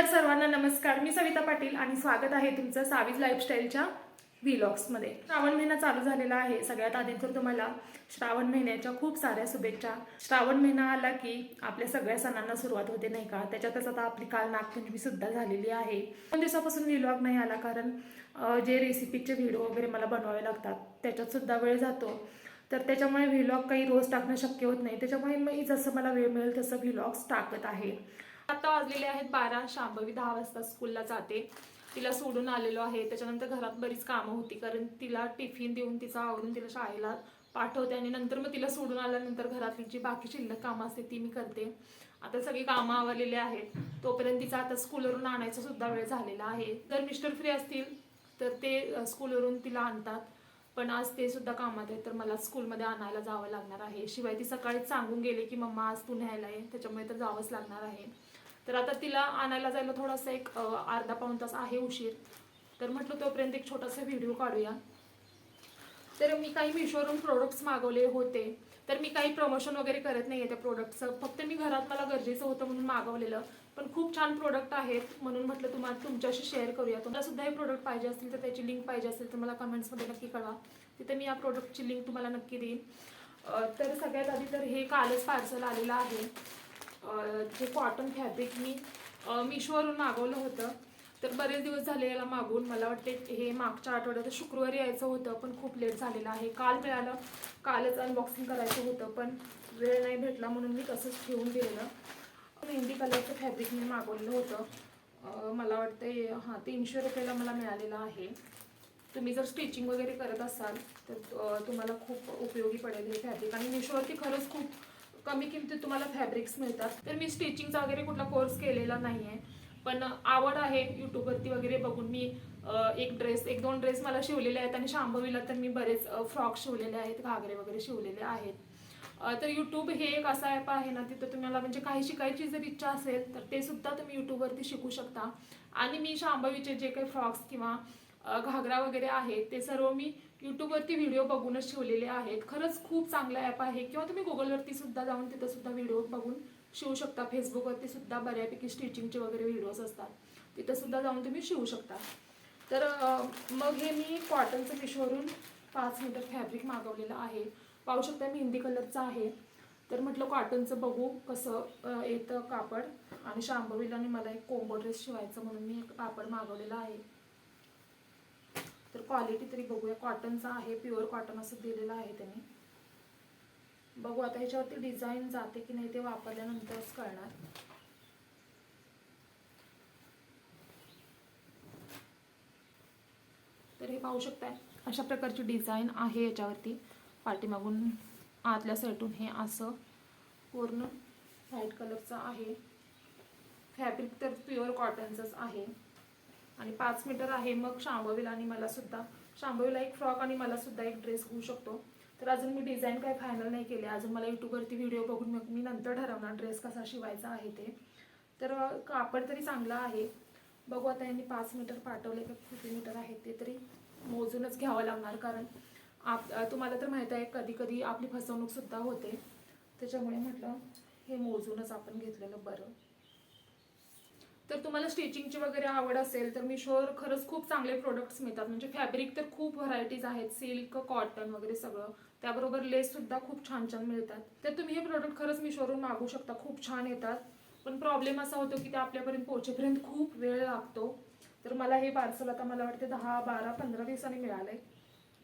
तर सर्वांना नमस्कार. मी सविता पाटील आणि स्वागत आहे तुमचं सावीज लाईफस्टाईलच्या व्हिलॉग्समध्ये. श्रावण महिना चालू झालेला आहे. सगळ्यात आधी तर तुम्हाला श्रावण महिन्याच्या खूप साऱ्या शुभेच्छा. श्रावण महिना आला की आपल्या सगळ्या सणांना सुरुवात होते नाही का? त्याच्यातच आता आपली काल नागपंचमी सुद्धा झालेली आहे. दोन दिवसापासून व्हिलॉग नाही आला कारण जे रेसिपीचे व्हिडिओ वगैरे मला बनवावे लागतात त्याच्यात सुद्धा वेळ जातो. तर त्याच्यामुळे व्हिलॉग काही रोज टाकणं शक्य होत नाही. त्याच्यामुळे मी जसं मला वेळ मिळेल तसं व्हिलॉग्स टाकत आहे. आता वाजलेले आहेत बारा शांभवी दहा वाजता स्कूलला जाते. तिला सोडून आलेलो आहे. त्याच्यानंतर घरात बरीच कामं होती कारण तिला टिफिन देऊन तिचा आवरून तिला शाळेला पाठवते आणि नंतर मग तिला सोडून आल्यानंतर घरातली जी बाकी शिल्लक कामं असते ती मी करते. आता सगळी कामं आवरलेली आहेत. तोपर्यंत तिचा आता स्कूलवरून आणायचा सुद्धा वेळ झालेला आहे. जर मिस्टर फ्री असतील तर ते स्कूलवरून तिला आणतात. पण आज ते सुद्धा कामात आहे तर मला स्कूलमध्ये आणायला जावं लागणार आहे. शिवाय ती सकाळीच सांगून गेले की मम्मा आज तू न्यायला आहे त्याच्यामुळे तर जावंच लागणार आहे. तर आता तिला आणायला जायला थोडासा एक अर्धा पाऊण तास आहे उशीर. तर म्हटलं तोपर्यंत एक छोटासा व्हिडिओ काढूया. तर मी काही मिशोवरून प्रोडक्ट्स मागवले होते. तर मी काही प्रमोशन वगैरे करत नाही आहे त्या प्रोडक्टचं फक्त मी घरात मला गरजेचं होतं म्हणून मागवलेलं. पण खूप छान प्रोडक्ट आहेत म्हणून म्हटलं तुम्हाला तुमच्याशी शेअर करूया. तुम्हाला सुद्धा हे प्रोडक्ट पाहिजे असतील तर त्याची लिंक पाहिजे असेल तर मला कमेंट्समध्ये नक्की कळवा. तिथे मी या प्रोडक्टची लिंक तुम्हाला नक्की देईन. तर सगळ्यात आधी तर हे कालच पार्सल आलेलं आहे. जे कॉटन फॅब्रिक मी मिशोवरून मागवलं होतं. तर बरेच दिवस झाले याला मागून. मला वाटते हे मागच्या आठवड्यात शुक्रवारी यायचं होतं पण खूप लेट झालेलं आहे. काल मिळालं. कालच अनबॉक्सिंग करायचं होतं पण वेळ नाही भेटला म्हणून मी तसंच ठेवून दिलेलं. मेहंदी कलरचं फॅब्रिक मी मागवलेलं होतं. मला वाटते हां तीनशे रुपयाला मला मिळालेलं आहे. तुम्ही जर स्टिचिंग वगैरे करत असाल तर तुम्हाला खूप उपयोगी पडेल हे फॅब्रिक आणि मिशोवरती खरंच खूप कमी किमतीत तुम्हाला फॅब्रिक्स मिळतात. तर मी स्टिचिंगचा वगैरे कुठला कोर्स केलेला नाही आहे पण आवड आहे यूट्यूबवरती वगैरे बघून मी एक ड्रेस एक दोन ड्रेस मला शिवलेले आहेत आणि शांभवीला तर मी बरेच फ्रॉक शिवलेले आहेत घागरे वगैरे शिवलेले आहेत. तर यूट्यूब हे एक असा ॲप आहे ना तिथं तुम्हाला म्हणजे काही शिकायची जर इच्छा असेल तर ते सुद्धा तुम्ही यूट्यूबवरती शिकू शकता. आणि मी शांभवीचे जे काही फ्रॉक्स किंवा घागरा वगैरे आहेत ते सर्व मी यूट्यूबवरती व्हिडिओ बघूनच शिवलेले आहेत. खरंच खूप चांगला ॲप आहे. किंवा तुम्ही गुगलवरती सुद्धा जाऊन तिथं सुद्धा व्हिडिओ बघून शिवू शकता. फेसबुकवरती सुद्धा बऱ्यापैकी स्टिचिंगचे वगैरे व्हिडिओज असतात. तिथं सुद्धा जाऊन तुम्ही शिवू शकता. तर मग हे मी कॉटनचं मिशोवरून पाच मीटर फॅब्रिक मागवलेलं आहे. पाहू शकता मेहंदी कलरचं आहे. तर म्हटलं कॉटनचं बघू कसं येतं कापड. आणि शांभवीला आणि मला एक कोंबो ड्रेस शिवायचं म्हणून मी एक कापड मागवलेलं आहे. तर क्वालिटी तरी बघूया. कॉटनचं आहे प्युअर कॉटन असं दिलेलं आहे त्यांनी. बघू आता ह्याच्यावरती डिझाईन जाते की नाही ते वापरल्यानंतरच कळणार. तर हे पाहू शकताय अशा प्रकारची डिझाईन आहे याच्यावरती. पाठीमागून आतल्या साईडून हे असं पूर्ण व्हाईट कलरचं आहे. फॅब्रिक तर प्युअर कॉटनचंच आहे. आणि पाच मीटर आहे मग शांभवीला आणि मला सुद्धा. शांभवीला एक फ्रॉक आणि मला सुद्धा एक ड्रेस होऊ शकतो. तर अजून मी डिझाईन काही फायनल नाही केले. अजून मला यूट्यूबवरती व्हिडिओ बघून मग मी नंतर ठरवणार ड्रेस कसा शिवायचा आहे ते. तर कापड तरी चांगलं आहे. बघू आता यांनी पाच मीटर पाठवले का किती मीटर आहे ते तरी मोजूनच घ्यावं लागणार. कारण आप तुम्हाला तर माहीत आहे कधी कधी आपली फसवणूकसुद्धा होते. त्याच्यामुळे म्हटलं हे मोजूनच आपण घेतलेलं बरं. तर तुम्हाला स्टिचिंगची वगैरे आवड असेल तर मिशोवर खरंच खूप चांगले प्रोडक्ट्स मिळतात. म्हणजे फॅब्रिक तर खूप व्हरायटीज आहेत सिल्क कॉटन वगैरे सगळं. त्याबरोबर लेस सुद्धा खूप छान छान मिळतात. तर तुम्ही हे प्रोडक्ट खरंच मिशोवरून मागू शकता. खूप छान येतात. पण प्रॉब्लेम असा होतो की ते आपल्यापर्यंत पोहोचेपर्यंत खूप वेळ लागतो. तर मला हे पार्सल आता मला वाटते दहा बारा पंधरा दिवसांनी मिळालंय.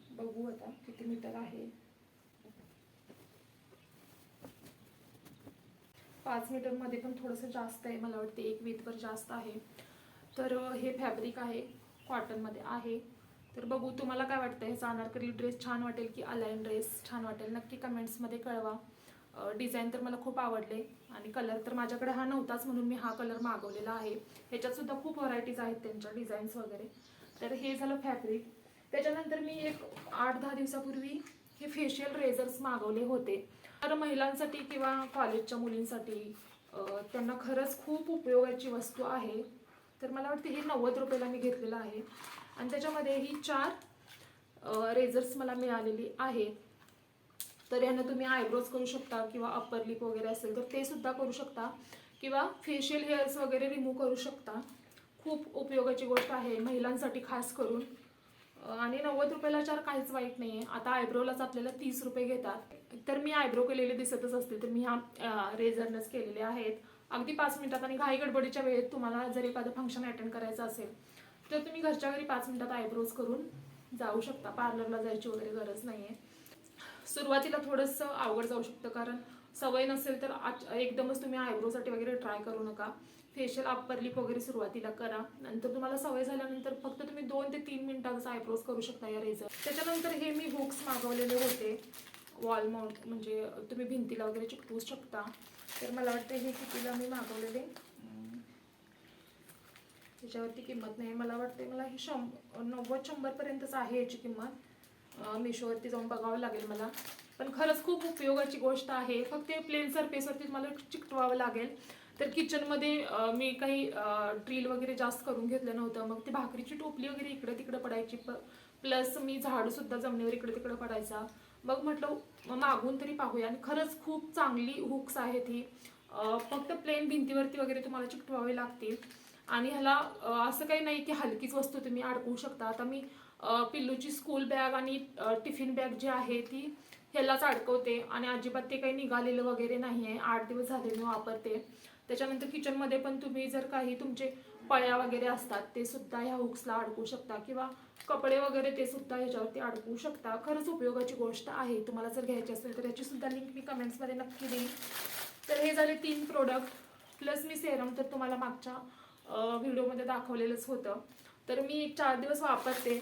बघू आता किती मीटर आहे. पाच मीटरमध्ये पण थोडंसं जास्त आहे मला वाटते एक वीतवर जास्त आहे. तर हे फॅब्रिक आहे कॉटनमध्ये आहे. तर बघू तुम्हाला काय वाटतं ह्याचा अनारकली ड्रेस छान वाटेल की अलाईन ड्रेस छान वाटेल? नक्की कमेंट्समध्ये कळवा. डिझाईन तर मला खूप आवडले आणि कलर तर माझ्याकडे हा नव्हताच म्हणून मी हा कलर मागवलेला आहे. ह्याच्यातसुद्धा खूप व्हरायटीज आहेत त्यांच्या डिझाईन्स वगैरे. तर हे झालं फॅब्रिक त्याच्यानंतर मी एक आठ दहा दिवसापूर्वी हे फेशियल रेझर्स मागवले होते. तर महिलांसाठी किंवा कॉलेजच्या मुलींसाठी त्यांना खरंच खूप उपयोगाची वस्तू आहे. तर मला वाटते हे नव्वद रुपयाला मी घेतलेलं आहे. आणि त्याच्यामध्ये ही चार रेझर्स मला मिळालेली आहे तर यानं तुम्ही आयब्रोज करू शकता किंवा अप्पर लिप वगैरे असेल तर ते सुद्धा करू शकता. किंवा फेशियल हेअर्स वगैरे रिमूव्ह करू शकता. खूप उपयोगाची गोष्ट आहे महिलांसाठी खास करून. आणि नव्वद रुपयाला चार काहीच वाईट नाही आहे आता आयब्रोलाच आपल्याला तीस रुपये घेतात. तर मी आयब्रो केलेले दिसतच असते तर मी ह्या रेझरनच केलेले आहेत. अगदी पाच मिनिटात आणि घाई गडबडीच्या वेळेत तुम्हाला जर एखादं फंक्शन अटेंड करायचं असेल तर तुम्ही घरच्या घरी पाच मिनिटात आयब्रोज करून जाऊ शकता. पार्लरला जायची वगैरे गरज नाही आहे सुरुवातीला थोडंसं अवघड जाऊ शकतं कारण सवय नसेल तर आज एकदमच तुम्ही आयब्रोसाठी वगैरे ट्राय करू नका. फेशियल अपरलिप लिप वगैरे सुरुवातीला करा. नंतर तुम्हाला सवय झाल्यानंतर फक्त तुम्ही दोन ते तीन मिनिटातच आयब्रोज करू शकता या रेझर त्याच्यानंतर हे मी हुक्स मागवलेले होते. वॉल माउंट म्हणजे तुम्ही भिंतीला वगैरे चिकटवू शकता. तर मला वाटतं हे कितीला मी मागवलेले. त्याच्यावरती किंमत नाही. मला वाटते मला हे शंभ नव्वद शंभरपर्यंतच आहे याची किंमत. मिशोवरती जाऊन बघावं लागेल मला. पण खरंच खूप उपयोगाची गोष्ट आहे. फक्त प्लेन सरफेसवरती मला चिकटवावं लागेल. तर किचनमध्ये मी काही ड्रिल वगैरे जास्त करून घेतलं नव्हतं. मग ती भाकरीची टोपली वगैरे इकडे तिकडे पडायची. प प्लस मी झाडूसुद्धा जमिनीवर इकडे तिकडे पडायचा. मग म्हटलं मागून तरी पाहूया. आणि खरंच खूप चांगली हुक्स आहेत ही फक्त प्लेन भिंतीवरती वगैरे तुम्हाला चिकटवावे लागतील. आणि ह्याला असं काही नाही की हलकीच वस्तू तुम्ही अडकवू शकता. आता मी पिल्लूची स्कूल बॅग आणि टिफिन बॅग जी आहे ती ह्यालाच अडकवते आणि अजिबात ते काही निघालेलं वगैरे नाही आहे आठ दिवस झाले मी वापरते. त्याच्यानंतर किचनमध्ये पण तुम्ही जर काही तुमचे पळ्या वगैरे असतात ते सुद्धा ह्या हुक्सला अडकू शकता किंवा कपडे वगैरे ते सुद्धा ह्याच्यावरती अडकवू शकता. खरंच उपयोगाची गोष्ट आहे. तुम्हाला जर घ्यायची असेल तर याची सुद्धा लिंक मी कमेंट्समध्ये नक्की देईन. तर हे झाले तीन प्रोडक्ट प्लस मी सेरम तर तुम्हाला मागच्या व्हिडिओमध्ये दाखवलेलंच होतं. तर मी चार दिवस वापरते.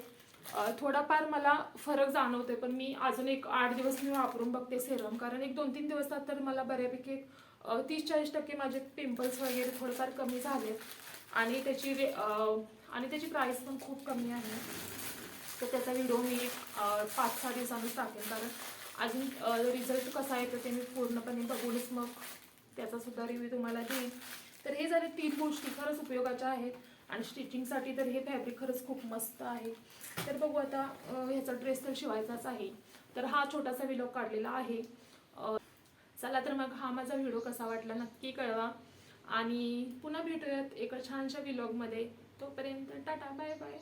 थोडाफार मला फरक जाणवते पण मी अजून एक आठ दिवस मी वापरून बघते सेरम कारण एक दोन तीन दिवसात तर मला बऱ्यापैकी एक तीस चाळीस टक्के माझे पिंपल्स वगैरे थोडेफार कमी झाले आणि त्याची रे आणि त्याची प्राईस पण खूप कमी आहे. तर त्याचा व्हिडिओ मी एक पाच सहा दिवसांनीच टाकेन. कारण अजून रिझल्ट कसा येतो ते मी पूर्णपणे बघूनच मग त्याचासुद्धा रिव्ह्यू तुम्हाला देईन. तर हे झाले तीन गोष्टी. खरंच उपयोगाच्या आहेत. आणि स्टिचिंगसाठी तर हे फॅब्रिक खरंच खूप मस्त आहे. तर बघू आता ह्याचा ड्रेस तर शिवायचाच आहे. तर हा छोटासा व्हिडिओ काढलेला आहे. चला तर मग हा माझा व्हिडिओ कसा वाटला नक्की कळवा. आणि पुन्हा भेटूयात एका छानशा व्हिलॉगमध्ये तोपर्यंत टाटा बाय बाय